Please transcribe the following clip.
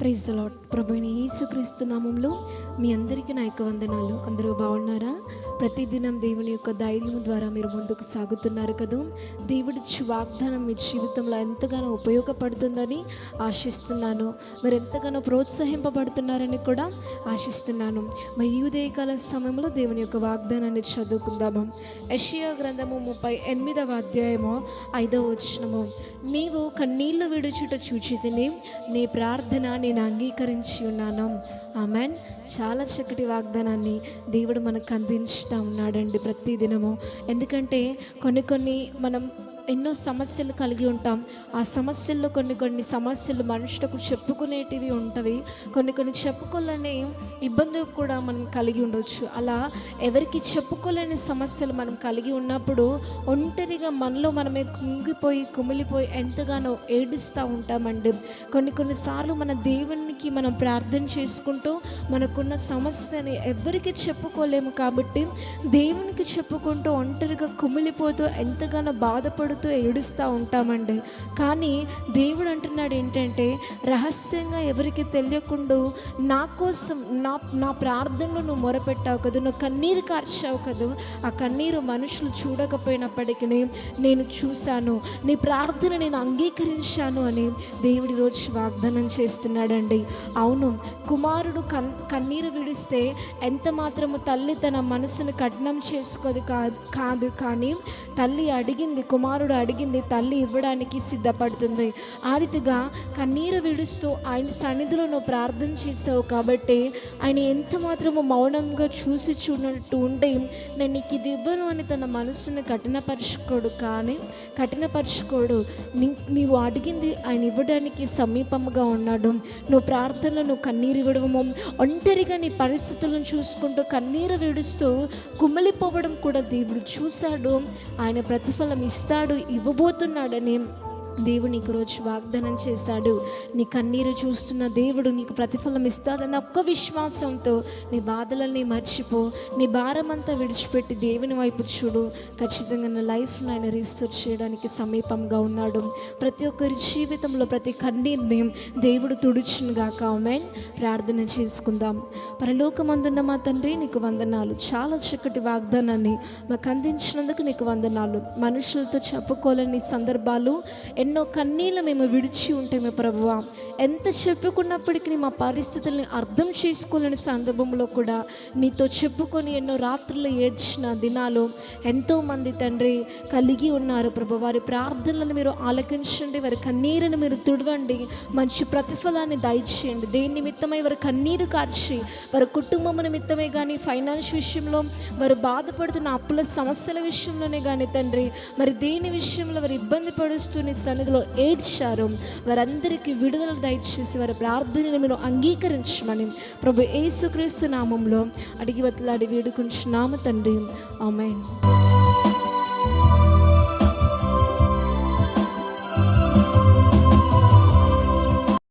Praise lord ప్రభుని యేసుక్రీస్తు నామంలో మీ అందరికీ నా యొక్క వందనాలు. అందరూ బాగున్నారా? ప్రతిదినం దేవుని యొక్క ధైర్యం ద్వారా మీరు ముందుకు సాగుతున్నారు కదా. దేవుడి వాగ్దానం మీ జీవితంలో ఎంతగానో ఉపయోగపడుతుందని ఆశిస్తున్నాను. మరి ఎంతగానో ప్రోత్సహింపబడుతున్నారని కూడా ఆశిస్తున్నాను. మరి ఈ ఉదయకాల సమయంలో దేవుని యొక్క వాగ్దానాన్ని చదువుకుందాము. యెషయా గ్రంథము ముప్పై ఎనిమిదవ అధ్యాయము ఐదవ వచనము. నీవు కన్నీళ్ళు విడుచుట చూచి తిని నీ ప్రార్థన నేను అంగీకరించి ఉన్నాను. ఆమెన్. చాలా చక్కటి వాగ్దానాన్ని దేవుడు మనకు అందించుతూ ఉన్నాడండి ప్రతి దినము ఎందుకంటే కొన్ని కొన్ని మనం ఎన్నో సమస్యలు కలిగి ఉంటాం. ఆ సమస్యల్లో కొన్ని కొన్ని సమస్యలు మనుషులకు చెప్పుకునేటివి ఉంటవి. కొన్ని కొన్ని చెప్పుకోలేని ఇబ్బందులు కూడా మనం కలిగి ఉండవచ్చు అలా ఎవరికి చెప్పుకోలేని సమస్యలు మనం కలిగి ఉన్నప్పుడు ఒంటరిగా మనలో మనమే కుంగిపోయి కుమిలిపోయి ఎంతగానో ఏడుస్తూ ఉంటామండి. కొన్ని కొన్నిసార్లు మన దేవునికి మనం ప్రార్థన చేసుకుంటూ మనకున్న సమస్యని ఎవరికి చెప్పుకోలేము కాబట్టి దేవునికి చెప్పుకుంటూ ఒంటరిగా కుమిలిపోతూ ఎంతగానో బాధపడుతూ ఏడుస్తూ ఉంటామండి. కానీ దేవుడు అంటున్నాడు ఏంటంటే రహస్యంగా ఎవరికి తెలియకుండా నా కోసం నా నా ప్రార్థనలు నువ్వు మొరపెట్టావు కదా నువ్వు కన్నీరు కార్చావు కదా ఆ కన్నీరు మనుషులు చూడకపోయినప్పటికీ నేను చూశాను నీ ప్రార్థన నేను అంగీకరించాను అని దేవుడి రోజు వాగ్దానం చేస్తున్నాడండి. అవును కుమారుడు కన్ కన్నీరు విడిస్తే ఎంత మాత్రము తల్లి తన మనసును కఠినం చేసుకోదు కాదు కాదు కానీ తల్లి అడిగింది కుమారుడు అడిగింది తల్లి ఇవ్వడానికి సిద్ధపడుతుంది. ఆ రీతిగా కన్నీరు విడుస్తూ ఆయన సన్నిధిలో నువ్వు ప్రార్థన చేస్తావు కాబట్టి ఆయన ఎంత మాత్రము మౌనంగా చూసి చూడనట్టు ఉంటే నేను నీకు ఇది ఇవ్వను అని తన మనసును కఠినపరుచుకోడు. కానీ కఠినపరుచుకోడు. నీ నీవు అడిగింది ఆయన ఇవ్వడానికి సమీపంగా ఉన్నాడు. నువ్వు ప్రార్థనలో నువ్వు కన్నీరు విడవము. ఒంటరిగా నీ పరిస్థితులను చూసుకుంటూ కన్నీరు విడుస్తూ కుమ్మలిపోవడం కూడా దేవుడు చూశాడు. ఆయన ప్రతిఫలం ఇస్తాడు. ఇవ్వబోతున్నాడని దేవుడు నీకు రోజు వాగ్దానం చేశాడు. నీ కన్నీరు చూస్తున్న దేవుడు నీకు ప్రతిఫలం ఇస్తాడన్న ఒక్క విశ్వాసంతో నీ బాధలని మర్చిపో. నీ భారమంతా విడిచిపెట్టి దేవుని వైపు చూడు. ఖచ్చితంగా నా లైఫ్ను ఆయన రీస్టోర్ చేయడానికి సమీపంగా ఉన్నాడు. ప్రతి ఒక్కరి జీవితంలో ప్రతి కన్నీర్ని దేవుడు తుడుచును గాక. ప్రార్థన చేసుకుందాం. పరలోకమందున్న మా తండ్రి నీకు వందనాలు. చాలా చక్కటి వాగ్దానాన్ని మాకు అందించినందుకు నీకు వందనాలు. మనుషులతో చెప్పుకోలేని సందర్భాలు ఎన్నో కన్నీళ్ళు మేము విడిచి ఉంటాము ప్రభువ. ఎంత చెప్పుకున్నప్పటికీ మా పరిస్థితుల్ని అర్థం చేసుకోలేని సందర్భంలో కూడా నీతో చెప్పుకొని ఎన్నో రాత్రులు ఏడ్చిన దినాలు ఎంతోమంది తండ్రి కలిగి ఉన్నారు ప్రభు. వారి ప్రార్థనలను మీరు ఆలకించండి వారి కన్నీరును మీరు తుడవండి మంచి ప్రతిఫలాన్ని దయచేయండి. దేని నిమిత్తమై వారి కన్నీరు కార్చి వారి కుటుంబం నిమిత్తమే కానీ ఫైనాన్స్ విషయంలో వారు బాధపడుతున్న అప్పుల సమస్యల విషయంలోనే కానీ తండ్రి మరి దేని విషయంలో వారు ఇబ్బంది పడుస్తూనే సన్నిధిలో ఏడ్చారు. వారందరికీ విడుదల దయచేసి వారి ప్రార్థనను మీరు అంగీకరించమని ప్రభు యేసుక్రీస్తు నామంలో అడిగి వతలాడి వేడుకుంటున్నాము తండ్రి. ఆమెన్.